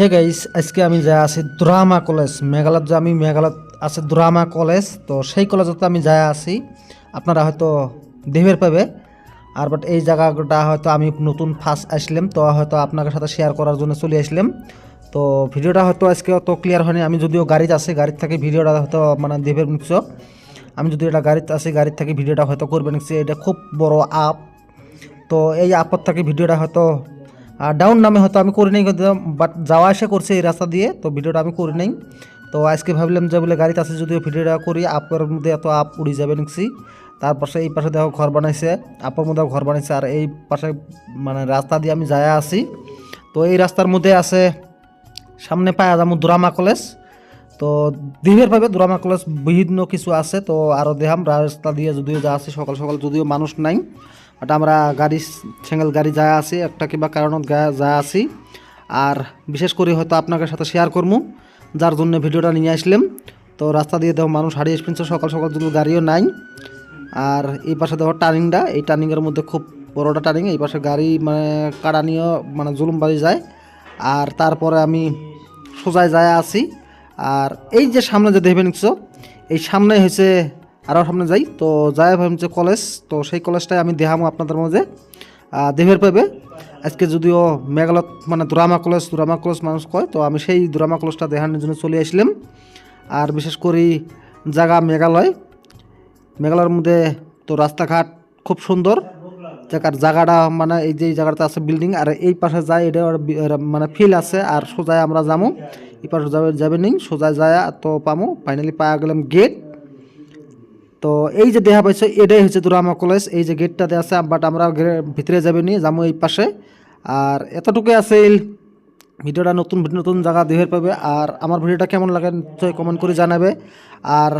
Hey guys আজকে আমি যা আছি দ্রামা কলেজ মেঘালয়ত যে আমি মেঘালয়ত আছে দ্রামা কলেজ তো সেই কলেজতে আমি যা আছি, আপনারা হয়তো দেবের পাবে। আর বাট এই জায়গাটা হয়তো আমি নতুন ফার্স্ট আসলাম, তো হয়তো আপনাদের সাথে শেয়ার করার জন্য চলে আসলাম। তো ভিডিওটা হয়তো আজকে অত ক্লিয়ার হয়নি, আমি যদিও গাড়িতে আছে, গাড়ির থেকে ভিডিওটা হয়তো মানে দেবের নিচ্ছ। আমি যদি এটা গাড়িতে আছি, গাড়ির থেকে ভিডিওটা হয়তো করবে নিচ্ছি, এটা খুব বড় আপ তো এই আপদ থেকে ভিডিওটা হয়তো ডাউন নামে হয়তো আমি করি নাই বাট যাওয়া আসা করছে এই রাস্তা দিয়ে, তো ভিডিওটা আমি করি নাই। তো আজকে ভাবলাম যে বলে গাড়িতে আছে, যদিও ভিডিওটা করি আপের মধ্যে এত আপ উড়ি যাবে নিচ্ছি তার পাশে এই পাশে দেখো ঘর বানাইছে আপের মধ্যে ঘর বানাইছে, আর এই পাশে মানে রাস্তা দিয়ে আমি যায় আছি। তো এই রাস্তার মধ্যে আছে, সামনে পায় যাব দুরামা কলেজ। তো দিনের পাবে দুরামা কলেজ বিভিন্ন কিছু আছে, তো আরও দেখাম, রাস্তা দিয়ে যদিও যা আছে সকাল সকাল, যদিও মানুষ নাই। বাট আমরা গাড়ি সিঙ্গেল গাড়ি যা আছি একটা কিংবা কারণত যা আছি আর বিশেষ করে হয়তো আপনাদের সাথে শেয়ার করব যার জন্য ভিডিওটা নিয়ে আসলাম। তো রাস্তা দিয়ে দেখো মানুষ হারিয়ে এসেছে সকাল সকাল যদি গাড়িও নাই। আর এই পাশে দেখো টার্নিংটা এই টার্নিংয়ের মধ্যে খুব বড়টা টার্নিং এই পাশে গাড়ি মানে কাড়া নিয়েও মানে জুলুম বাড়ি যায়। আর তারপরে আমি সোজায় যায় আছি আর এই যে সামনে যে দেখবেন এই সামনে হয়েছে আরও সামনে যাই। তো যাই ভাবছে কলেজ তো সেই কলেজটাই আমি দেখামো আপনাদের মাঝে। দেহের পাবে আজকে যদিও মেঘালয় মানে দুরামা কলেজ দুরামা কলেজ মানুষ কয়, তো আমি সেই দুরামা কলেজটা দেখানোর জন্য চলে আসলাম। আর বিশেষ করে জায়গা মেঘালয়। মেঘালয়ের মধ্যে তো রাস্তাঘাট খুব সুন্দর। জায়গার জায়গাটা মানে এই যে জায়গাটা আছে বিল্ডিং আর এই পাশে যায় এটা মানে ফিল আছে, আর সোজায় আমরা যাব এই পাশে যাবে যাবে নেই, সোজায় যায় তো পামো। ফাইনালি পাওয়া গেলাম গেট তো এই যে দেখা পাইছো, এটাই হচ্ছে দুরামা কলেজ। এই যে গেটটাতে আছে, বাট আমরা ভিতরে যাবে নি যাব এই পাশে। আর এতটুকুই আছে ভিডিওটা নতুন নতুন জায়গা দেহের পাবে। আর আমার ভিডিওটা কেমন লাগে নিশ্চয়ই কমেন্ট করে জানাবে। আর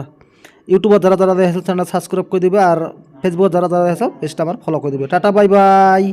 ইউটিউবে যারা যারা দেখেছে চ্যানেল সাবস্ক্রাইব করে দিবে। আর ফেসবুকে যারা যারা দেখেছে পেজটা আমার ফলো করে দিবে। Tata bye bye